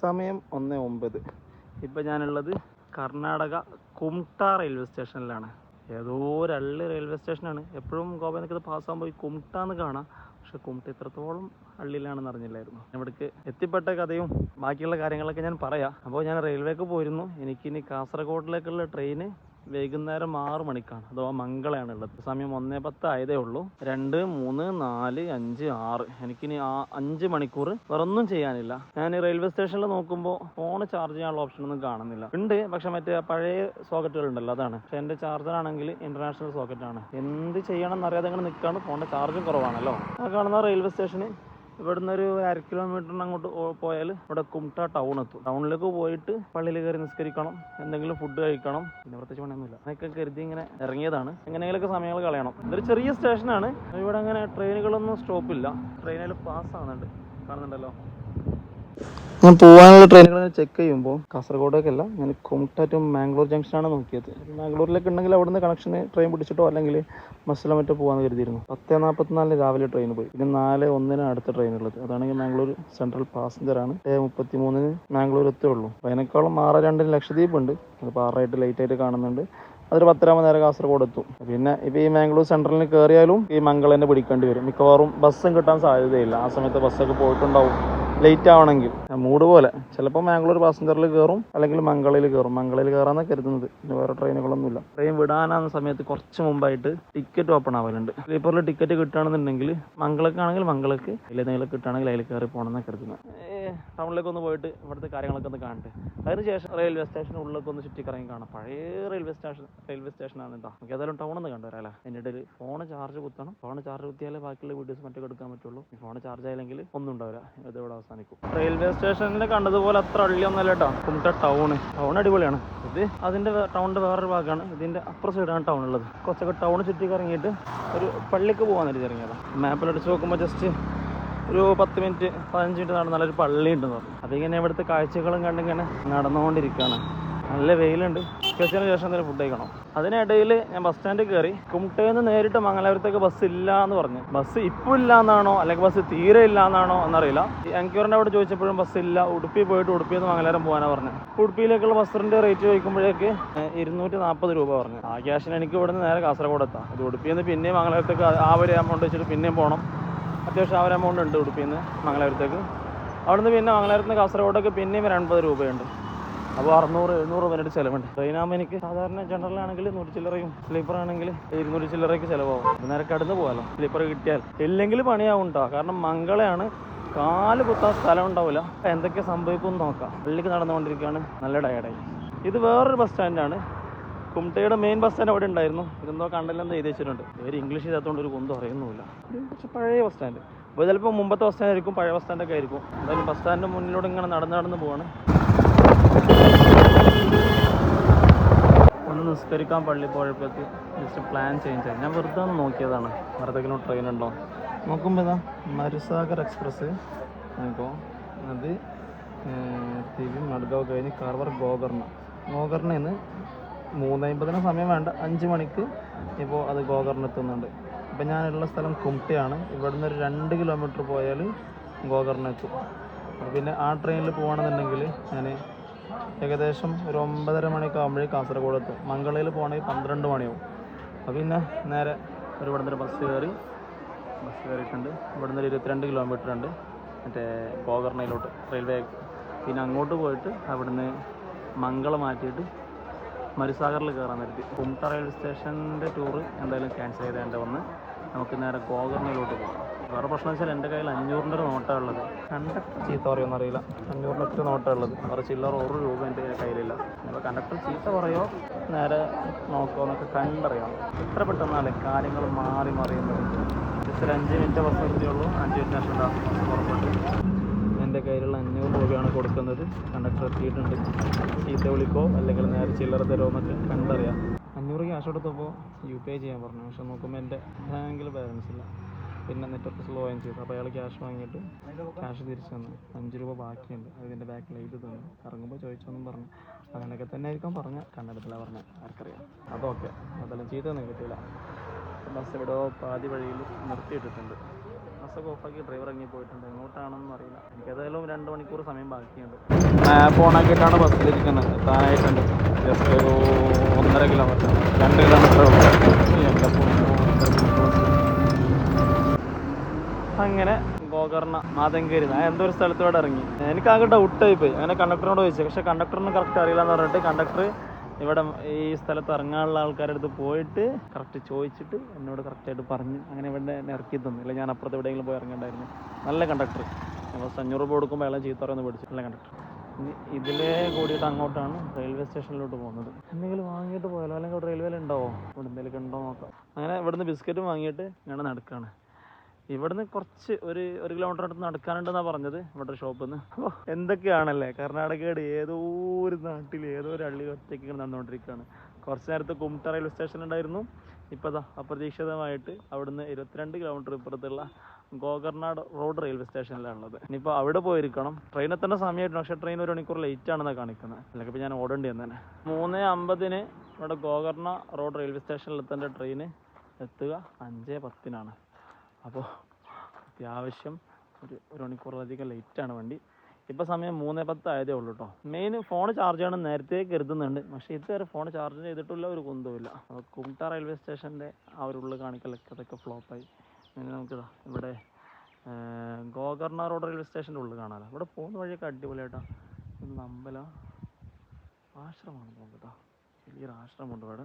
സമയം ഒന്ന് ഒമ്പത്. ഇപ്പം ഞാനുള്ളത് കർണാടക കുംട്ട റെയിൽവേ സ്റ്റേഷനിലാണ്. ഏതോ അള്ളി റെയിൽവേ സ്റ്റേഷനാണ്. എപ്പോഴും ഗോവയിൽ നിൽക്കുന്നത് പാസ്സാകുമ്പോൾ ഈ കുംട്ട എന്ന് കാണാം. പക്ഷെ കുംട്ട ഇത്രത്തോളം അള്ളിയിലാണെന്ന് അറിഞ്ഞില്ലായിരുന്നു. ഇവിടേക്ക് എത്തിപ്പെട്ട കഥയും ബാക്കിയുള്ള കാര്യങ്ങളൊക്കെ ഞാൻ പറയാം. അപ്പോൾ ഞാൻ റെയിൽവേക്ക് പോയിരുന്നു. എനിക്കിനി കാസർഗോഡിലേക്കുള്ള ട്രെയിന് വൈകുന്നേരം ആറ് മണിക്കാണ്. അഥവാ മംഗളയാണ് ഉള്ളത്. സമയം ഒന്നേ പത്ത് ആയതേ ഉള്ളൂ. രണ്ട് മൂന്ന് നാല് അഞ്ച് ആറ്. എനിക്കിനി ആ അഞ്ച് മണിക്കൂർ വേറൊന്നും ചെയ്യാനില്ല. ഞാൻ റെയിൽവേ സ്റ്റേഷനിൽ നോക്കുമ്പോൾ ഫോൺ ചാർജ് ചെയ്യാനുള്ള ഓപ്ഷൻ ഒന്നും കാണുന്നില്ല. ഉണ്ട് പക്ഷെ മറ്റേ പഴയ സോക്കറ്റുകൾ ഉണ്ടല്ലോ അതാണ്. പക്ഷെ എന്റെ ചാർജർ ആണെങ്കിൽ ഇന്റർനാഷണൽ സോക്കറ്റാണ്. എന്ത് ചെയ്യണം എന്നറിയാതെ അങ്ങനെ നിൽക്കാണ് ഫോണിന്റെ ചാർജും കുറവാണല്ലോ. ആ കാണുന്ന റെയിൽവേ സ്റ്റേഷന് ഇവിടുന്ന് ഒരു അര കിലോമീറ്ററിന് അങ്ങോട്ട് പോയാൽ ഇവിടെ കുംട്ട ടൗൺ എത്തും. ടൗണിലേക്ക് പോയിട്ട് പള്ളിയിൽ കയറി നിസ്കരിക്കണം എന്തെങ്കിലും ഫുഡ് കഴിക്കണം പിന്നെ പ്രത്യേകിച്ച് പണിയൊന്നുമില്ല. അതൊക്കെ കരുതി ഇങ്ങനെ ഇറങ്ങിയതാണ്. എങ്ങനെയെങ്കിലൊക്കെ സമയങ്ങൾ കളയണം. ഇതൊരു ചെറിയ സ്റ്റേഷനാണ് ഇവിടെ അങ്ങനെ ട്രെയിനുകളൊന്നും സ്റ്റോപ്പില്ല ട്രെയിനിൽ പാസ് ആവുന്നുണ്ട്. കാണുന്നുണ്ടല്ലോ? ഞാൻ പോകാനുള്ള ട്രെയിനുകൾ ചെക്ക് ചെയ്യുമ്പോൾ കാസർഗോഡേക്കല്ല ഞാൻ കുംട്ട ടു മാംഗ്ലൂർ ജംഗ്ഷനാണ് നോക്കിയത്. മാംഗ്ലൂരിലേക്ക് ഉണ്ടെങ്കിൽ അവിടുന്ന് കണക്ഷന് ട്രെയിൻ പിടിച്ചിട്ടോ അല്ലെങ്കിൽ ബസ്സിലോ മറ്റോ പോകാമെന്ന് കരുതിയിരുന്നു. പത്ത് നാൽപ്പത്തിനാലിന് രാവിലെ ട്രെയിൻ പോയി. പിന്നെ നാല് ഒന്നിനാണ് അടുത്ത ട്രെയിൻ ഉള്ളത്. അതാണെങ്കിൽ മാംഗ്ലൂർ സെൻട്രൽ പാസഞ്ചർ ആണ്. മുപ്പത്തി മൂന്നിന് മാംഗ്ലൂർ എത്തുള്ളൂ അപ്പോൾ അതിനേക്കാളും ആറ് രണ്ടിന് ലക്ഷദ്വീപ് ഉണ്ട്. അതിപ്പോൾ ആറായിട്ട് ലേറ്റ് ആയിട്ട് കാണുന്നുണ്ട്. അതൊരു പത്തരാമ നേരം കാസർഗോഡ് എത്തും. പിന്നെ ഇപ്പോൾ ഈ മാംഗ്ലൂർ സെൻട്രലിന് കയറിയാലും ഈ മംഗളനെ പിടിക്കേണ്ടി വരും. മിക്കവാറും ബസ്സും കിട്ടാൻ സാധ്യതയില്ല. ആ സമയത്ത് ബസ്സൊക്കെ പോയിട്ടുണ്ടാവും. ലേറ്റ് ആവണമെങ്കിൽ. മൂട് പോലെ. ചിലപ്പോൾ മാംഗ്ലൂർ പാസഞ്ചറിൽ കയറും അല്ലെങ്കിൽ മംഗളയിൽ കയറും മംഗളയിൽ കയറാന്ന് കരുതുന്നത്. പിന്നെ വേറെ ട്രെയിനുകളൊന്നുമില്ല ട്രെയിൻ വിടാനാകുന്ന സമയത്ത് കുറച്ച് മുമ്പായിട്ട് ടിക്കറ്റ് ഓപ്പൺ ആവലുണ്ട്. സ്ലീപ്പറിൽ ടിക്കറ്റ് കിട്ടുകയാണെന്നുണ്ടെങ്കിൽ മംഗളക്കാണെങ്കിൽ മംഗളക്ക് ഇല്ലെന്തെങ്കിലും കിട്ടുകയാണെങ്കിൽ അതിൽ കയറി പോകണമെന്നാണ് കരുതുന്നത്. ടൗണിലേക്ക് ഒന്ന് പോയിട്ട് ഇവിടുത്തെ കാര്യങ്ങളൊക്കെ ഒന്ന് കാണട്ടെ. അതിനുശേഷം റെയിൽവേ സ്റ്റേഷൻ ഉള്ളിലൊക്കെ ഒന്ന് ചുറ്റി കറങ്ങി കാണാം. പഴയ റെയിൽവേ സ്റ്റേഷൻ റെയിൽവേ സ്റ്റേഷനാണ് കേട്ടോ. നമുക്ക് ഏതായാലും ടൗൺ ഒന്ന് കണ്ടു വരാല്ലേ എന്റെ ഇടയിൽ ഫോൺ ചാർജ് കുത്തണം. ഫോൺ ചാർജ് കുത്തിയാലേ ബാക്കിയുള്ള വീഡിയോസ് മറ്റൊക്കെ എടുക്കാൻ പറ്റുള്ളൂ. ഫോൺ ചാർജ് ആയില്ലെങ്കിൽ ഒന്നും ഉണ്ടാവില്ല. ഇത് ഇവിടെ അവസാനിക്കും. റെയിൽവേ സ്റ്റേഷനിൽ കണ്ടതുപോലെ അത്ര അള്ളിയൊന്നല്ല കേട്ടോ. കുമിട്ട ടൗൺ ടൗൺ അടിപൊളിയാണ്. ഇത് അതിന്റെ ടൗണിന്റെ വേറൊരു ഭാഗമാണ്. ഇതിന്റെ അപ്പുറ സൈഡാണ് ടൗൺ ഉള്ളത്. കുറച്ചൊക്കെ ടൗൺ ചുറ്റി കറങ്ങിയിട്ട് ഒരു പള്ളിക്ക് പോകാൻ ഇറങ്ങിയതാണ് മാപ്പിൽ അടിച്ച് നോക്കുമ്പോൾ ജസ്റ്റ് ഒരു പത്ത് മിനിറ്റ് പതിനഞ്ച് മിനിറ്റ് നടന്ന നല്ലൊരു പള്ളി ഉണ്ടെന്ന് പറഞ്ഞു. അതിങ്ങനെ ഇവിടുത്തെ കാഴ്ചകളും കണ്ടിങ്ങനെ നടന്നുകൊണ്ടിരിക്കുകയാണ് നല്ല വെയിലുണ്ട്. ഉച്ചയ്ക്ക് ശേഷം എന്തെങ്കിലും ഫുഡ് കഴിക്കണം. അതിനിടയിൽ ഞാൻ ബസ് സ്റ്റാൻഡിൽ കയറി കുമട്ടയിൽ നിന്ന് നേരിട്ട് മംഗലാപുരത്തേക്ക് ബസ് ഇല്ല എന്ന് പറഞ്ഞു. ബസ് ഇപ്പോൾ ഇല്ല എന്നാണോ അല്ലെങ്കിൽ ബസ് തീരെ ഇല്ല എന്നാണോ എന്നറിയില്ല. അങ്ക്യൂറിന്റെ അവിടെ ചോദിച്ചപ്പോഴും ബസ് ഇല്ല. ഉടുപ്പി പോയിട്ട് ഉടുപ്പിയിൽ നിന്ന് മംഗലാപുരം പോകാനാണ് പറഞ്ഞത് ഉടുപ്പിയിലേക്കുള്ള ബസ്സിന്റെ റേറ്റ് ചോദിക്കുമ്പോഴേക്ക് ഇരുന്നൂറ്റി നാൽപ്പത് രൂപ പറഞ്ഞു. ആ ക്യാഷിന് എനിക്ക് ഇവിടുന്ന് നേരെ കാസർഗോഡ് എത്താം. അത് ഉടുപ്പിയിൽ നിന്ന് പിന്നെയും മംഗലാപുരത്തേക്ക് ആ ഒരു എമൗണ്ട് വെച്ചിട്ട് പിന്നെയും പോകണം അത്യാവശ്യം ആ ഒരു എമൗണ്ട് ഉണ്ട് ഉടുപ്പിയിൽ നിന്ന് മംഗലാപുരത്തേക്ക്. അവിടുന്ന് പിന്നെ മംഗലാപുരത്ത് നിന്ന് കാസർഗോഡൊക്കെ പിന്നെയും ഒരു അൻപത് രൂപയുണ്ട്. അപ്പോൾ അറുന്നൂറ് എഴുന്നൂറ് രൂപേന്റെ ചിലവുണ്ട്. ട്രെയിനാകുമ്പോൾ എനിക്ക് സാധാരണ ജനറൽ ആണെങ്കിൽ നൂറ് ചില്ലറയും സ്ലീപ്പർ ആണെങ്കിൽ ഇരുന്നൂറ് ചില്ലറയ്ക്ക് ചിലവാകും. നേരെ കടന്ന് പോകാമല്ലോ സ്ലീപ്പർ കിട്ടിയാൽ. ഇല്ലെങ്കിൽ പണിയാവും കേട്ടോ കാരണം മംഗളയാണ്. കാൽ കുത്താൻ സ്ഥലം ഉണ്ടാവില്ല. എന്തൊക്കെ സംഭവിക്കും നോക്കാം. പള്ളിക്ക് നടന്നുകൊണ്ടിരിക്കുകയാണ്. നല്ല ടയർഡായി ഇത് വേറൊരു ബസ് സ്റ്റാൻഡാണ് കുമട്ടയുടെ മെയിൻ ബസ് സ്റ്റാൻഡ് അവിടെ ഉണ്ടായിരുന്നു. ഇതെന്തോ കണ്ടില്ലെന്ന് എഴുതി വെച്ചിട്ടുണ്ട്. ഇവർ ഇംഗ്ലീഷ് ഇല്ലാത്തതുകൊണ്ട് ഒരു കുന്തം അറിയുന്നില്ല കുറച്ച് പഴയ ബസ് സ്റ്റാൻഡ് അപ്പോൾ ചിലപ്പോൾ മുമ്പത്തെ ബസ് സ്റ്റാൻഡ് ആയിരിക്കും പഴയ ബസ് സ്റ്റാൻഡൊക്കെ ആയിരിക്കും. എന്തായാലും ബസ് സ്റ്റാൻഡിന്റെ മുന്നിലൂടെ ഇങ്ങനെ നടന്ന് നടന്ന് പോവാണ്. ഒന്ന് നിസ്കരിക്കാൻ പള്ളി പോയപ്പോഴേക്ക് ജസ്റ്റ് പ്ലാൻ ചേഞ്ച് ആയി. ഞാൻ വെറുതെ ഒന്ന് നോക്കിയതാണ്. വേറെന്തെങ്കിലും ട്രെയിൻ ഉണ്ടോ? നോക്കുമ്പോൾ ഇതാ മരുസാഗർ എക്സ്പ്രസ് ഇപ്പോൾ അത് തിരി മഡ്ഗാവ് കഴിഞ്ഞ് കർവർ ഗോകർണ. ഗോകർണയിൽ മൂന്നമ്പതിന് സമയം വേണ്ട. അഞ്ച് മണിക്ക് ഇപ്പോൾ അത് ഗോകർണെത്തുന്നുണ്ട്. ഇപ്പം ഞാനുള്ള സ്ഥലം കുംട്ടയാണ്. ഇവിടുന്ന് ഒരു രണ്ട് കിലോമീറ്റർ പോയാൽ ഗോകർണെത്തും. പിന്നെ ആ ട്രെയിനിൽ പോകണമെന്നുണ്ടെങ്കിൽ ഞാൻ ഏകദേശം ഒരു ഒമ്പതര മണിയൊക്കെ ആകുമ്പോഴേ കാസർഗോഡ് എത്തും മംഗളയിൽ പോകണമെങ്കിൽ പന്ത്രണ്ട് മണിയാവും. അപ്പോൾ പിന്നെ നേരെ ഒരു ഇവിടുന്ന് ഒരു ബസ് കയറി ബസ് കയറിയിട്ടുണ്ട്. ഇവിടുന്ന് ഒരു ഇരുപത്തിരണ്ട് കിലോമീറ്റർ ഉണ്ട്. മറ്റേ ഗോകർണയിലോട്ട് റെയിൽവേ പിന്നെ അങ്ങോട്ട് പോയിട്ട് അവിടുന്ന് മംഗളം മാറ്റിയിട്ട് മരുസാഗറിൽ കയറാൻ നിർത്തി കുംട്ട റെയിൽവേ സ്റ്റേഷന്റെ ടൂറ് എന്തായാലും ക്യാൻസൽ ചെയ്തേണ്ട വന്ന്. നമുക്ക് നേരെ ഗോകർണയിലോട്ട് പോകാം. വേറെ പ്രശ്നം വെച്ചാൽ എന്റെ കയ്യിൽ അഞ്ഞൂറിന്റെ ഒരു നോട്ടാണ് ഉള്ളത്. കണ്ടക്ടർ ചീത്ത പറയുമെന്ന് എന്നറിയില്ല. അഞ്ഞൂറിന്റെ ഒറ്റ നോട്ടാണ് ഉള്ളത്. വേറെ ചില്ലറ ഒരു രൂപ എന്റെ കയ്യിലില്ല. അപ്പോൾ കണ്ടക്ടർ ചീത്ത പറയോ? നേരെ നോക്കുമോ എന്നൊക്കെ കണ്ടറിയാം എത്ര പെട്ടെന്നാണ് കാര്യങ്ങൾ മാറി മറിയുന്നത് ജസ്റ്റ് ഒരു അഞ്ച് മിനിറ്റ് ബസ് നിർത്തിയുള്ളൂ അഞ്ച് മിനിറ്റ് ശേഷം ദാ പുറപ്പെട്ടു എന്റെ കയ്യിലുള്ള അഞ്ഞൂറ് രൂപയാണ് കൊടുക്കുന്നത്. കണ്ടക്ടർ എത്തിയിട്ടുണ്ട്. ചീത്ത വിളിക്കോ അല്ലെങ്കിൽ നേരെ ചില്ലറ തരുമോ എന്നൊക്കെ കണ്ടറിയാം. അഞ്ഞൂറ് ക്യാഷ് കൊടുത്തപ്പോൾ യു പി ഐ ചെയ്യാൻ പറഞ്ഞു. പക്ഷെ നോക്കുമ്പോൾ എന്റെ ബാങ്കിൽ ബാലൻസ് ഇല്ല. പിന്നെ നെറ്റ്വർക്ക് സ്ലോ ആയും ചെയ്തു. അപ്പോൾ അയാൾ ക്യാഷ് വാങ്ങിയിട്ട് ക്യാഷ് തിരിച്ചു തന്നു. അഞ്ച് രൂപ ബാക്കിയുണ്ട്. അത് ബാക്ക് എഴുതി തന്നു. ഇറങ്ങുമ്പോൾ ചോദിച്ചൊന്നും പറഞ്ഞു. അങ്ങനെയൊക്കെ തന്നെ ആയിരിക്കും പറഞ്ഞ. കണ്ടെടുത്തില്ല പറഞ്ഞ. ആർക്കറിയാം. അതൊക്കെ. അതെല്ലാം ചെയ്തൊന്നും കിട്ടിയില്ല. ബസ് ഇവിടെ പാതി വഴിയിൽ നിർത്തിയിട്ടിട്ടുണ്ട്. ബസ്സൊക്കെ ഓഫാക്കി ഡ്രൈവർ ഇറങ്ങി പോയിട്ടുണ്ട്. എങ്ങോട്ടാണെന്ന് അറിയില്ല. എനിക്ക് ഏതായാലും രണ്ട് മണിക്കൂർ സമയം ബാക്കിയുണ്ട്. ആപ്പ് ഓണാക്കിയിട്ടാണ് ബസ്സിലിരിക്കുന്നത്. എത്താനായിട്ടുണ്ട്. ജസ്റ്റ് ഒരു ഒന്നര കിലോമീറ്റർ രണ്ട് കിലോമീറ്റർ അങ്ങനെ ഗോകർണ മാതങ്കേരി. ഞാൻ എന്തോ ഒരു സ്ഥലത്തോടെ ഇറങ്ങി. എനിക്ക് ആകെ ഡൗട്ടായി പോയി അങ്ങനെ കണ്ടക്ടറിനോട് ചോദിച്ചു. പക്ഷെ കണ്ടക്ടറിന് കറക്റ്റ് അറിയില്ല എന്ന് പറഞ്ഞിട്ട് കണ്ടക്ടർ ഇവിടെ ഈ സ്ഥലത്ത് ഇറങ്ങാനുള്ള ആൾക്കാരുടെ അടുത്ത് പോയിട്ട് കറക്റ്റ് ചോദിച്ചിട്ട് എന്നോട് കറക്റ്റായിട്ട് പറഞ്ഞ്. അങ്ങനെ ഇവിടെ ഇറക്കി തന്നു. ഇല്ല ഞാൻ അപ്പുറത്ത് എവിടെയെങ്കിലും പോയി ഇറങ്ങണ്ടായിരുന്നു. നല്ല കണ്ടക്ടർ ഫസ്റ്റ് അഞ്ഞൂറ് രൂപ കൊടുക്കുമ്പോൾ അയാളെ ചീത്ത പറയുന്നത് പഠിച്ചു നല്ല കണ്ടക്ടർ ഇതിലേ കൂടിയിട്ട് അങ്ങോട്ടാണ് റെയിൽവേ സ്റ്റേഷനിലോട്ട് പോകുന്നത്. എന്തെങ്കിലും വാങ്ങിയിട്ട് പോയാലോ? അല്ലെങ്കിൽ റെയിൽവേയിൽ ഉണ്ടാവോ ഇവിടെ എന്തെങ്കിലും ഉണ്ടോ നോക്കാം. അങ്ങനെ ഇവിടുന്ന് ബിസ്ക്കറ്റും വാങ്ങിയിട്ട് ഞങ്ങൾ നടക്കുകയാണ് ഇവിടുന്ന് കുറച്ച് ഒരു ഒരു കിലോമീറ്റർ അടുത്ത് നടക്കാനുണ്ടെന്നാ പറഞ്ഞത് ഇവിടെ ഷോപ്പിൽ നിന്ന് അപ്പോൾ എന്തൊക്കെയാണല്ലേ? കർണാടകയുടെ ഏതോ ഒരു നാട്ടിൽ ഏതോ ഒരു അള്ളി ഒറ്റയ്ക്ക് നടന്നുകൊണ്ടിരിക്കുകയാണ്. കുറച്ച് നേരത്തെ കുംട്ട റെയിൽവേ സ്റ്റേഷൻ ഉണ്ടായിരുന്നു. ഇപ്പോൾ അപ്രതീക്ഷിതമായിട്ട് അവിടുന്ന് ഇരുപത്തിരണ്ട് കിലോമീറ്റർ ഇപ്പുറത്തുള്ള ഗോകർണാട് റോഡ് റെയിൽവേ സ്റ്റേഷനിലാണുള്ളത് ഇനിയിപ്പോൾ അവിടെ പോയിരിക്കണം. ട്രെയിൻ എത്തേണ്ട സമയമായിട്ടുണ്ട് പക്ഷേ ട്രെയിൻ ഒരു മണിക്കൂർ ലേറ്റ് ആണെന്നാണ് കാണിക്കുന്നത്. അല്ലെങ്കിൽ ഇപ്പോൾ ഞാൻ ഓടേണ്ടി വന്നേനെ. മൂന്ന് അമ്പതിന് ഇവിടെ ഗോകർണ റോഡ് റെയിൽവേ സ്റ്റേഷനിൽ എത്തേണ്ട ട്രെയിൻ എത്തുക അഞ്ച് പത്തിനാണ്. അപ്പോൾ അത്യാവശ്യം ഒരു ഒരു മണിക്കൂറിലധികം ലേറ്റാണ് വണ്ടി. ഇപ്പോൾ സമയം മൂന്ന് പത്ത് ആയതേ ഉള്ളൂ കേട്ടോ മെയിൻ ഫോൺ ചാർജ് ചെയ്യണം നേരത്തെ കരുതുന്നുണ്ട്. പക്ഷേ ഇതുവരെ ഫോൺ ചാർജ് ചെയ്തിട്ടുള്ള ഒരു കുന്തവുമില്ല കുംട്ട റെയിൽവേ സ്റ്റേഷന്റെ ആ ഒരു ഉള്ളിൽ കാണിക്കലൊക്കെ അതൊക്കെ ഫ്ലോപ്പായി ഇനി നമുക്ക് ഇവിടെ ഗോകർണ റോഡ് റെയിൽവേ സ്റ്റേഷന്റെ ഉള്ളിൽ കാണാമല്ലോ ഇവിടെ പോകുന്ന വഴിയൊക്കെ അടിപൊളിയായിട്ടാണ് ഇന്ന് അമ്പലം. ആശ്രമമാണ് പോകുന്നത് കേട്ടോ. വലിയൊരു ആശ്രമമുണ്ട് ഇവിടെ.